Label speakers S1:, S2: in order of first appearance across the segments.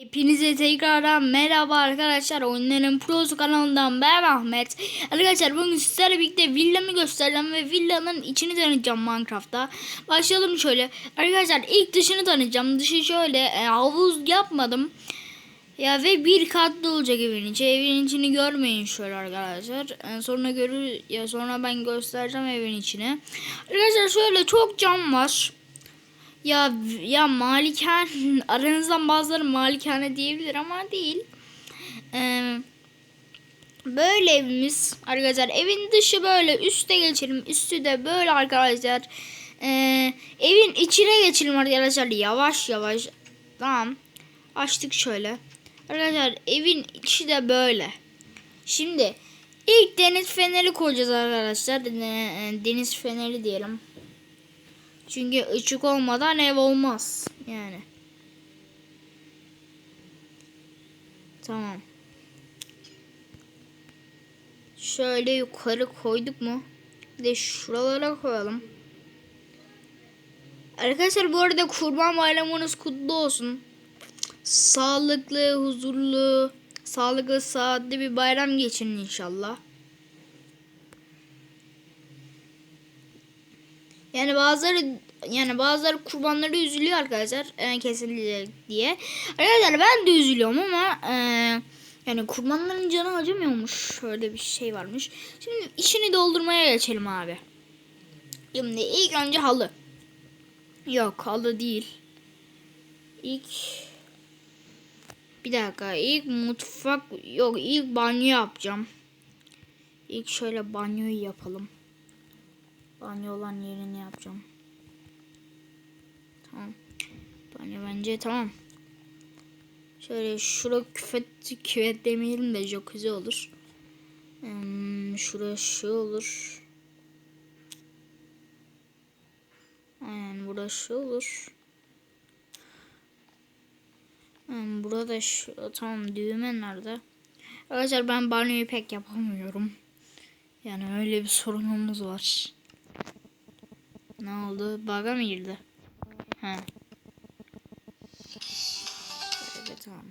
S1: Hepinize tekrardan merhaba arkadaşlar. Oyunların Prosu kanalından ben Ahmet. Arkadaşlar bugün sizlerle birlikte villamı göstereceğim ve villanın içini tanıtacağım Minecraft'ta. Başlayalım şöyle. Arkadaşlar ilk dışını tanıtacağım. Dışı şöyle e, havuz yapmadım. Ya ve bir katlı olacak evin içi. Evin içini görmeyin şöyle arkadaşlar. E, sonra görür ya sonra ben göstereceğim evin içini. Arkadaşlar şöyle çok cam var. Ya ya malikane aranızdan bazıları malikane diyebilir ama değil. Ee, böyle evimiz arkadaşlar. Evin dışı böyle üste geçelim. Üstü de böyle arkadaşlar. Ee, evin içine geçelim arkadaşlar. Yavaş yavaş. Tamam. Açtık şöyle. Arkadaşlar evin içi de böyle. Şimdi ilk deniz feneri koyacağız arkadaşlar. Deniz feneri diyelim. Çünkü ışık olmadan ev olmaz. Yani. Tamam. Şöyle yukarı koyduk mu? Bir de şuralara koyalım. Arkadaşlar bu arada kurban bayramınız kutlu olsun. Sağlıklı, huzurlu, sağlıklı, saatli bir bayram geçirin inşallah. Yani bazıları yani bazıları kurbanları üzülüyor arkadaşlar e, kesilecek diye. Arkadaşlar ben de üzülüyorum ama e, yani kurbanların canı acımıyormuş. Öyle bir şey varmış. Şimdi işini doldurmaya geçelim abi. Şimdi ilk önce halı. Yok halı değil. İlk bir dakika ilk mutfak yok ilk banyo yapacağım. İlk şöyle banyoyu yapalım. Banyo olan yerini yapacağım. Tamam. Banyo bence tamam. Şöyle şura küvet, küvet demeyelim de jacuzzi olur. Hmm, şura şu olur. Aynen burası olur. Hmm, burada şu tamam düğme nerede? Arkadaşlar ben banyoyu pek yapamıyorum. Yani öyle bir sorunumuz var. Ne oldu? Bug'a mı girdi? He. Evet tamam.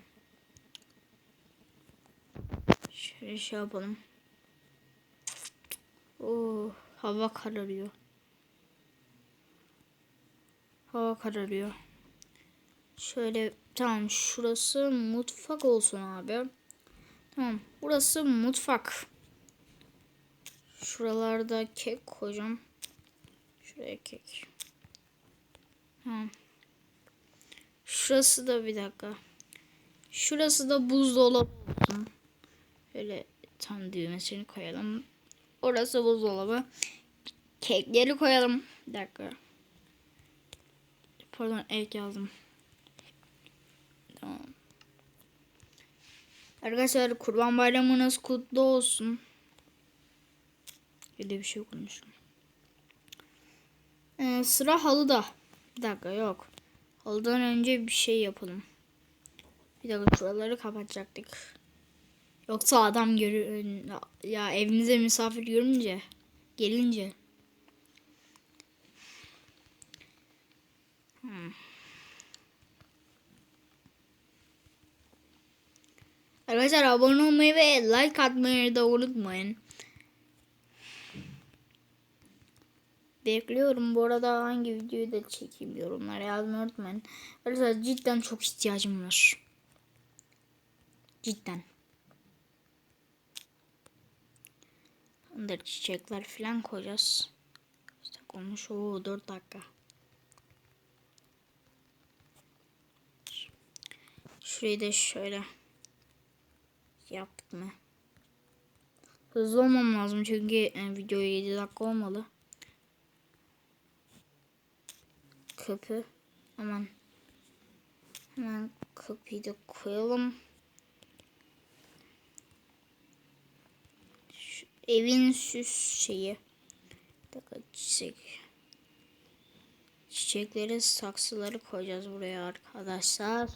S1: Şöyle şey yapalım. Oo, hava kararıyor. Hava kararıyor. Şöyle tamam şurası mutfak olsun abi. Tamam burası mutfak. Şuralarda kek koyacağım. Şuraya kek. Tamam. Şurası da bir dakika. Şurası da buzdolabı olsun. Şöyle tam düğmesini koyalım. Orası buzdolabı. Kekleri koyalım. Bir dakika. Pardon ek yazdım. Tamam. Arkadaşlar kurban bayramınız kutlu olsun. Öyle bir şey konuştum. Ee, sıra halıda. Bir dakika yok. Halıdan önce bir şey yapalım. Bir dakika şuraları kapatacaktık. Yoksa adam görür ya evinize misafir görünce gelince. Hmm. Arkadaşlar abone olmayı ve like atmayı da unutmayın. Bekliyorum. Bu arada hangi videoyu da çekeyim yorumlara yazmayı unutmayın. Arkadaşlar cidden çok ihtiyacım var. Cidden. Under çiçekler falan koyacağız. İşte olmuş o 4 dakika. Şurayı da şöyle yaptık mı? Hızlı olmam lazım çünkü video 7 dakika olmalı. Kapı. Aman. Hemen kapıyı da koyalım. Şu evin süs şeyi. Dakika çiçek. Çiçekleri saksıları koyacağız buraya arkadaşlar.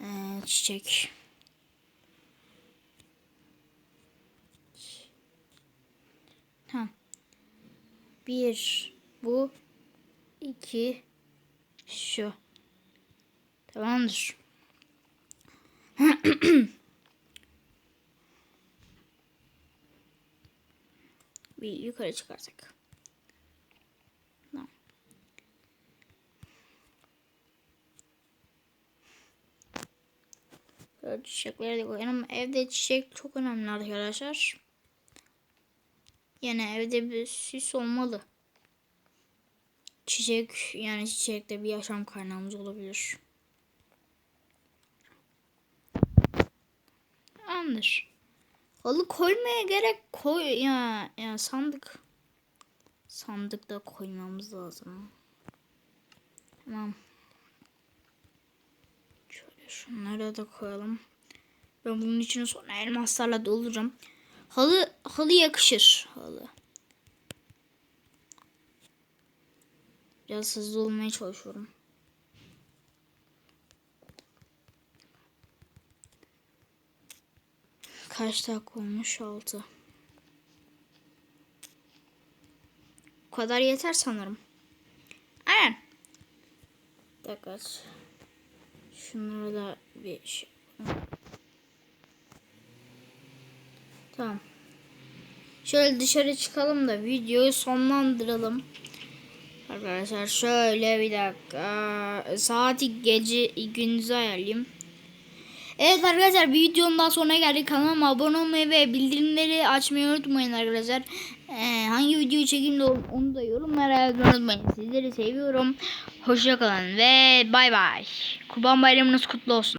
S1: Ee, çiçek. Tamam. Bir bu 2 şu. Tamamdır. Bir yukarı çıkarsak. Böyle çiçekleri de koyalım. Evde çiçek çok önemli arkadaşlar. Yani evde bir süs olmalı. Çiçek yani çiçek de bir yaşam kaynağımız olabilir. Andır. Halı koymaya gerek koy ya ya sandık. Sandık da koymamız lazım. Tamam. Şöyle şunları da koyalım. Ben bunun içine sonra elmaslarla dolduracağım. Halı halı yakışır halı. Biraz hızlı olmaya çalışıyorum. Kaç dakika olmuş? 6. Bu kadar yeter sanırım. Aynen. Dakika. Şunlara da bir şey. Tamam. Şöyle dışarı çıkalım da videoyu sonlandıralım. Arkadaşlar şöyle bir dakika. Saati gece gündüzü ayarlayayım. Evet arkadaşlar bir videonun daha sonuna geldik. Kanalıma abone olmayı ve bildirimleri açmayı unutmayın arkadaşlar. Ee, hangi videoyu çekeyim de onu da yorumlara yazmayı unutmayın. Sizleri seviyorum. Hoşçakalın ve bay bay. Kurban bayramınız kutlu olsun.